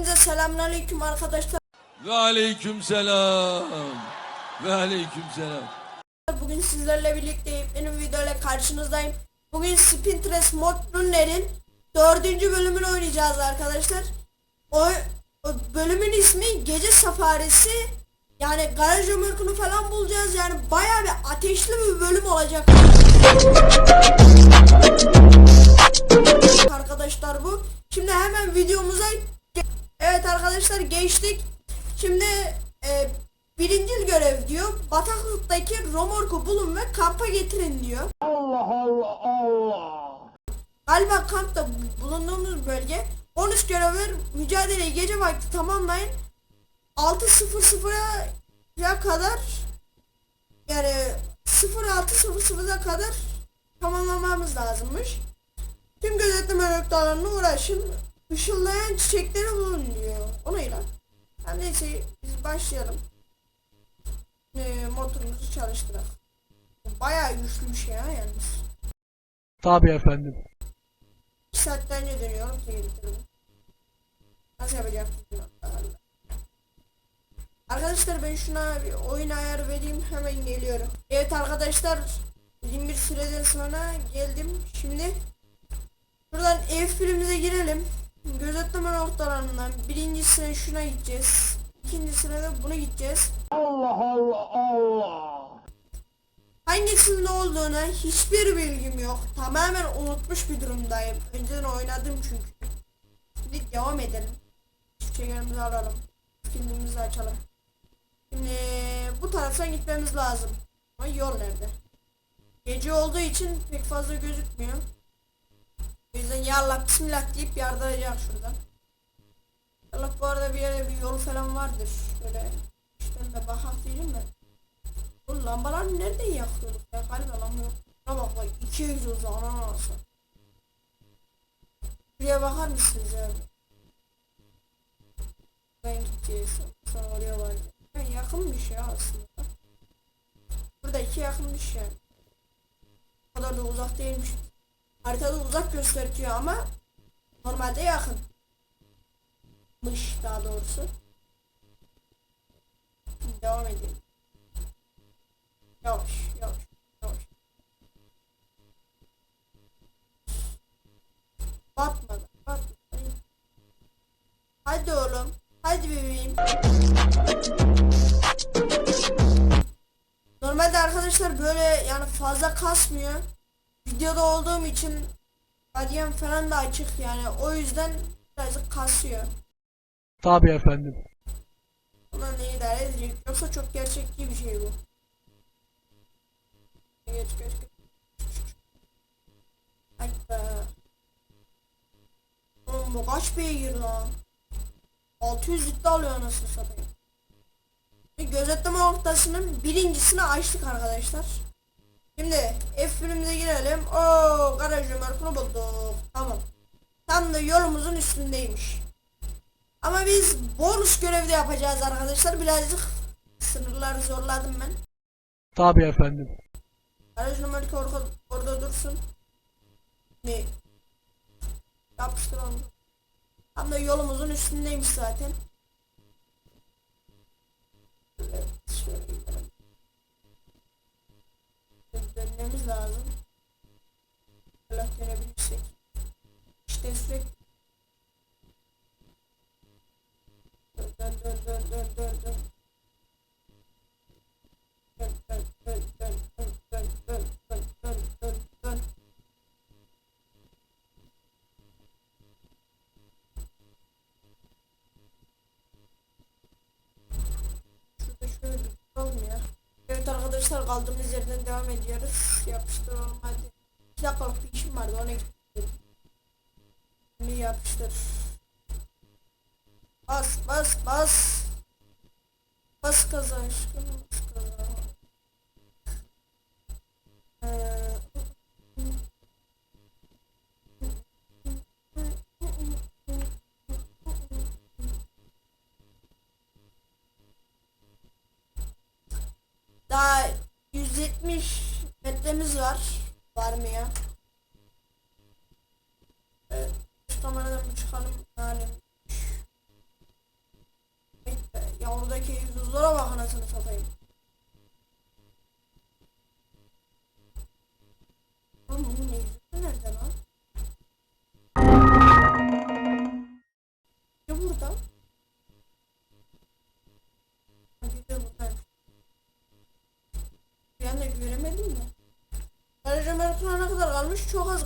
Hepinize selamünaleyküm arkadaşlar. Ve aleyküm selam. Ve aleyküm selam. Bugün sizlerle birlikte benim videoyla karşınızdayım. Bugün Spinterest Mod Runner'in dördüncü bölümünü oynayacağız arkadaşlar. O, o bölümün ismi Gece Safarisi. Yani garaj ömürkünü falan bulacağız. Yani bayağı bir ateşli bir bölüm olacak. Arkadaşlar bu. Şimdi hemen videomuza Evet arkadaşlar geçtik. Şimdi e, birinci görev diyor. Bataklıktaki romorku bulun ve kampa getirin diyor. Allah Allah Allah. Galiba kampta bulunduğumuz bölge. Bonus görevler mücadeleyi gece vakti tamamlayın. 6.00'a kadar yani 06.00'a kadar tamamlamamız lazımmış. Tüm gözetleme noktalarına uğraşın. Işıldayan çiçekleri bulun diyor. O ne lan? Ha, neyse biz başlayalım. Ee, motorumuzu çalıştıralım. Bayağı güçlü bir şey ha yalnız. Tabii efendim. 2 saatten önce dönüyorum ki. Nasıl yapacağım? Arkadaşlar ben şuna bir oyun ayarı vereyim hemen geliyorum. Evet arkadaşlar uzun bir süreden sonra geldim. Şimdi buradan ev filmimize girelim. Gözetleme noktalarından birincisine şuna gideceğiz. İkincisine de buna gideceğiz. Allah Allah Allah. Hangisinde olduğuna hiçbir bilgim yok. Tamamen unutmuş bir durumdayım. Önceden oynadım çünkü. Şimdi devam edelim. Çiçeklerimizi alalım. Filmimizi açalım. Şimdi bu taraftan gitmemiz lazım. Ama yol nerede? Gece olduğu için pek fazla gözükmüyor. O yüzden ya Allah bismillah deyip yardıracağım şuradan. Allah bu arada bir yere bir yol falan vardır. Böyle işte de bakak değilim mi? Bu lambaları nereden yakıyorduk ya? Galiba lamba yok. Şuna bak bak iki egzozu ananas. Buraya bakar mısınız abi? Ben gideceğiz. Sonra oraya var. Yani yakınmış ya aslında. Burada iki yakınmış yani. O kadar da uzak değilmiş. Haritada uzak gösteriyor ama normalde yakın. Mış daha doğrusu. Devam edelim. Yavaş, yavaş, yavaş. Batmadan, batmadan. Hadi oğlum, hadi bebeğim. Normalde arkadaşlar böyle yani fazla kasmıyor. Videoda olduğum için radyam falan da açık yani o yüzden birazcık kasıyor. Tabii efendim. Ama ne idare edecek? Yoksa çok gerçekçi bir şey bu. Geç geç geç. Be. Oğlum bu kaç beygir lan? 600 litre alıyor anasını satayım. Gözetleme noktasının birincisini açtık arkadaşlar. Şimdi F filmimize girelim. Oo garaj ömerkunu bulduk. Tamam. Tam da yolumuzun üstündeymiş. Ama biz bonus görevde yapacağız arkadaşlar. Birazcık sınırları zorladım ben. Tabii efendim. Aracı numarası orada, orada dursun. Ne? Yapıştır onu. Tam da yolumuzun üstündeymiş zaten. Lazım. Allah dönebilirsek. İşte sürekli arkadaşlar kaldığımız yerden devam ediyoruz. Yapıştıralım hadi. İki dakikalık bir işim vardı ona gittim. Yapıştır. Bas bas bas. Bas gaza aşkım gitmiş.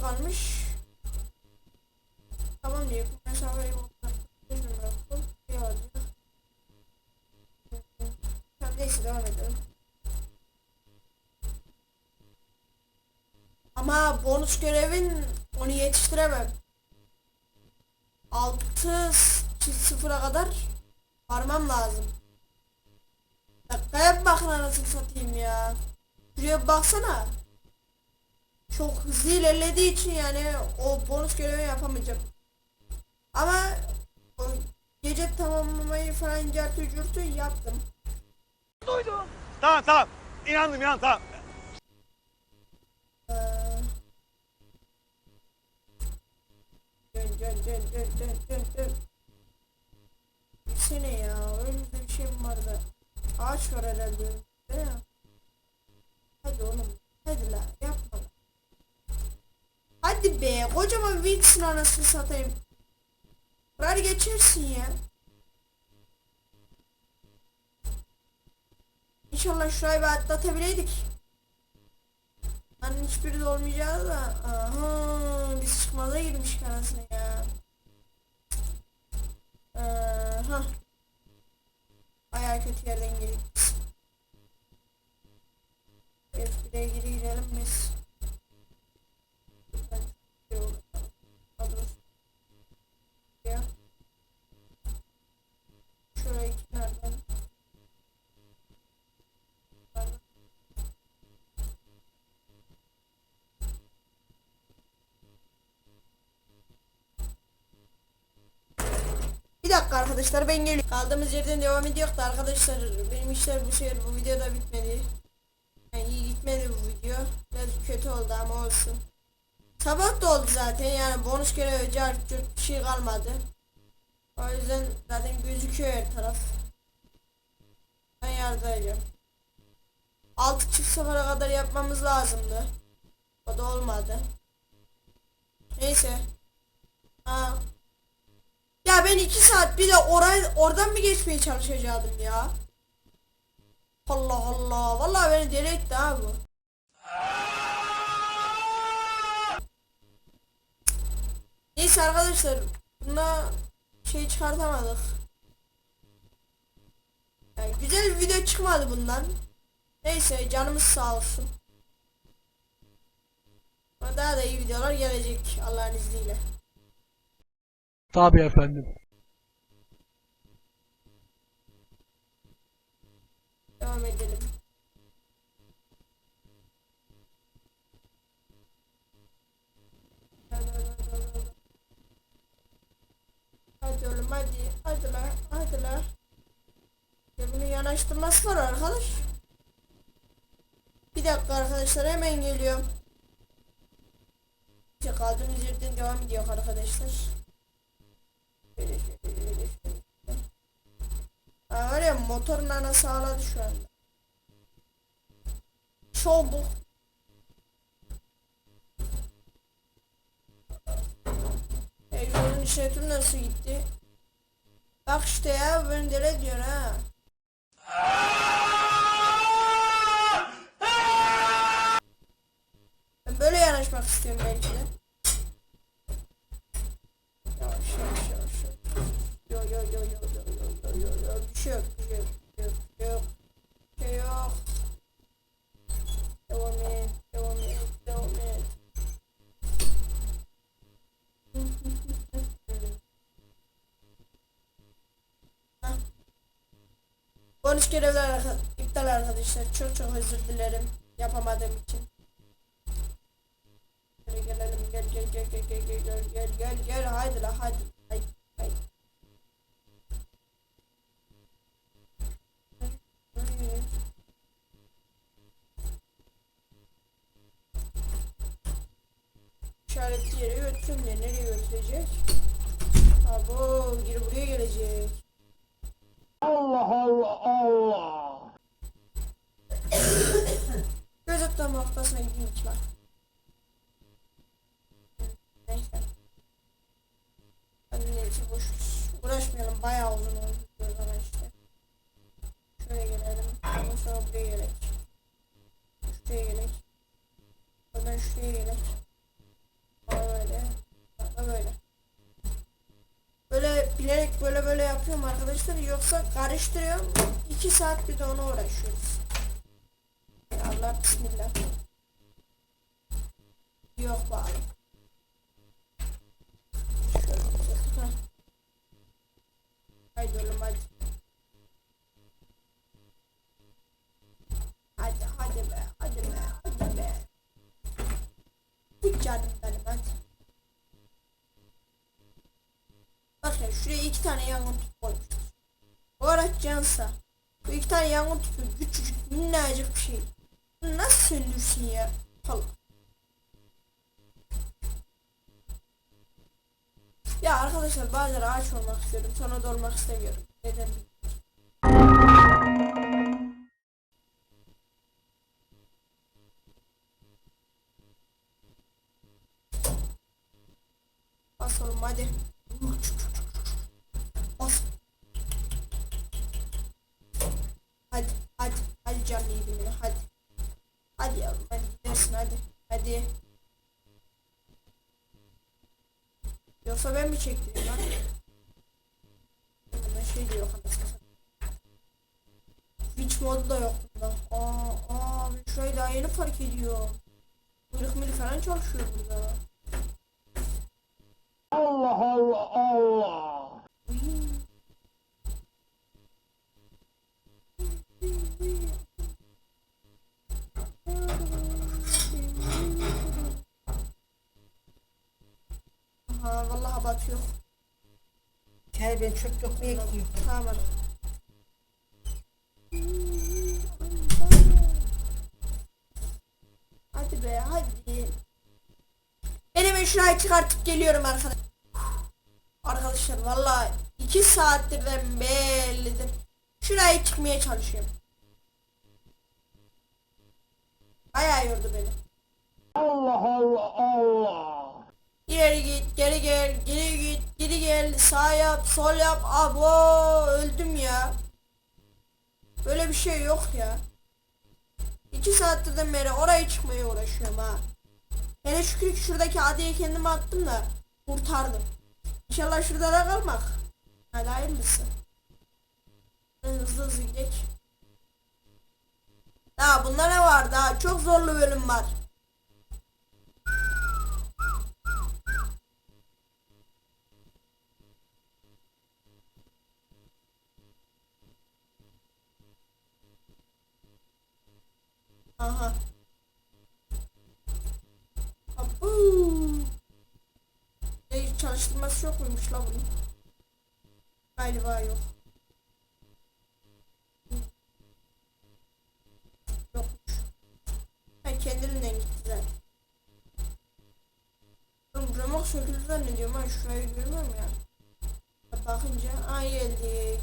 Kalmış. Tamam diye bu mesafeyi bıraktım. Bir olacak. Tamam neyse devam edelim. Ama bonus görevin onu yetiştiremem. 6 sıfıra kadar varmam lazım. Dakikaya bir bakın anasını satayım ya. Şuraya baksana. Çok hızlı ilerlediği için yani o bonus görevi yapamayacağım. Ama gece tamamlamayı falan cartı yaptım. Tamam tamam. İnandım inandım tamam. Ee, Dön dön dön dön dön dön dön. Gitsene ya. Önümüzde bir şey mi vardı? Ağaç var herhalde önümüzde ya. Hadi oğlum. Hadi la yapma. la. Hadi be. Kocaman Wilson anasını satayım. Kırar geçersin ya. İnşallah şurayı bir atlatabileydik. Hani hiçbiri de olmayacağı da. Aha biz çıkmaza girmiş anasını ya. Aha. Bayağı kötü yerden girdik biz. F1'e geri girelim biz. Dakika arkadaşlar ben geliyorum. Kaldığımız yerden devam ediyor da arkadaşlar benim işler bu sefer bu videoda bitmedi. Yani iyi gitmedi bu video. Biraz kötü oldu ama olsun. Sabah da oldu zaten yani bonus görevi cart bir şey kalmadı. O yüzden zaten gözüküyor her taraf. Ben yardım ediyorum. 6 çift sefere kadar yapmamız lazımdı. O da olmadı. Neyse. Ha, ya ben iki saat bir de oraya oradan mı geçmeye çalışacaktım ya? Allah Allah. Vallahi beni deli etti ha bu. Neyse arkadaşlar. Buna şey çıkartamadık. Yani güzel bir video çıkmadı bundan. Neyse canımız sağ olsun. Daha da iyi videolar gelecek Allah'ın izniyle. Tabii efendim. Devam edelim. Hadi oğlum hadi. Hadi la. Hadi la. Ya bunun yanaştırması var arkadaş. Bir dakika arkadaşlar hemen geliyorum. İşte kaldığımız yerden devam ediyor arkadaşlar. Şöyle şöyle şöyle şöyle. Ha, var ya motorun anası ağladı şu anda. Çabuk. Egzozun içine tüm nasıl gitti? Bak işte ya beni deli ediyor ha. Ben böyle yanaşmak istiyorum belki de. Yavaş yavaş yavaş. Yo yo yo yo yo yo yo yo yo bir şey yok Bonus görevler iptal arkadaşlar. Çok çok özür dilerim yapamadığım için. Şöyle gelelim gel gel gel gel gel gel gel gel gel gel haydi la haydi haydi haydi. İşaretli yere götürüm de nereye götürecek? Abo geri buraya gelecek. Gözlükten noktasına gideyim ki bak. Neyse. Hadi neyse boş uğraşmayalım bayağı uzun oldu o zaman işte. Şöyle gelelim. Ondan sonra buraya gerek. Şuraya gerek. Ondan şuraya gerek. Sonra böyle. Sonra böyle. Böyle bilerek böyle böyle yapıyorum arkadaşlar yoksa karıştırıyorum. 2 saat bir de ona uğraşıyoruz. Allah bismillah. Yok bari. Şöyle. Heh. Haydi oğlum hadi. Hadi be hadi be hadi be. Hiç canım benim hadi. Bakın şuraya iki tane yangın tüpü koymuşuz. Bu araç cansa. Bu iki tane yangın tüpü küçücük minnacık bir şey. Bunu nasıl söndürsün ya? Allah. Ya arkadaşlar bazen ağaç olmak istiyorum sonra da olmak istemiyorum. Neden bilmiyorum. Bas oğlum hadi. Bas. Hadi hadi hadi canlı yedim ya hadi. Hadi yavrum hadi gidersin hadi. Hadi. Yoksa ben mi çektireyim lan? Bunda şey de yok anasını. Witch modu da yok bunda. Aa, aa ben şurayı daha yeni fark ediyor. Kuyruk mili falan çalışıyor burada. Allah Allah Allah. Vallahi batıyor. Gel ben çöp dökmeye gidiyorum. Tamam. Hadi be hadi. Ben hemen şurayı çıkartıp geliyorum arkadaşlar. Arkadaşlar vallahi iki saattir de bellidir. Şurayı çıkmaya çalışıyorum. Bayağı yordu beni. Allah Allah Allah. İleri git, geri gel, geri git, geri gel, sağ yap, sol yap. Abo öldüm ya. Böyle bir şey yok ya. İki saattir beri oraya çıkmaya uğraşıyorum ha. Hele şükür ki şuradaki adaya kendime attım da kurtardım. İnşallah şurada da kalmak. Hadi hayırlısı. Hızlı hızlı gidelim. Daha bunda ne var daha çok zorlu bölüm var. Aha. Abu. E, çalıştırması yok muymuş la bunun? Galiba yok. Yokmuş. Ha kendiliğinden gitti zaten. Oğlum remote söküldü zannediyorum ha şurayı görmüyorum. Ya Bakınca ay geldik.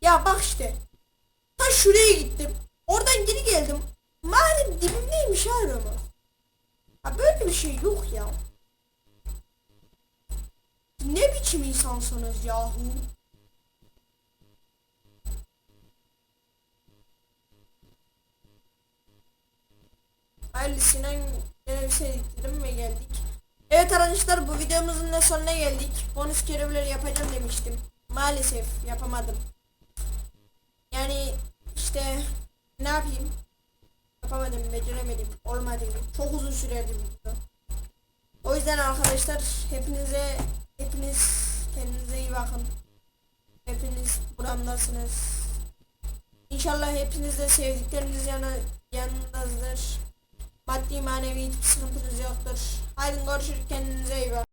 Ya bak işte. Şuraya gittim. Oradan geri geldim. Madem dibimdeymiş ha Roma. Ha böyle bir şey yok ya. Ne biçim insansınız yahu? Ali Sinan şey diktirdim ve geldik. Evet arkadaşlar bu videomuzun da sonuna geldik. Bonus görevleri yapacağım demiştim. Maalesef yapamadım. Yani işte ne yapayım? Yapamadım, beceremedim, olmadı. Çok uzun sürerdi video. O yüzden arkadaşlar hepinize hepiniz kendinize iyi bakın. Hepiniz buramdasınız. İnşallah hepiniz de sevdikleriniz yana, yanınızdır. Maddi manevi hiçbir sıkıntınız yoktur. Haydi görüşürüz kendinize iyi bakın.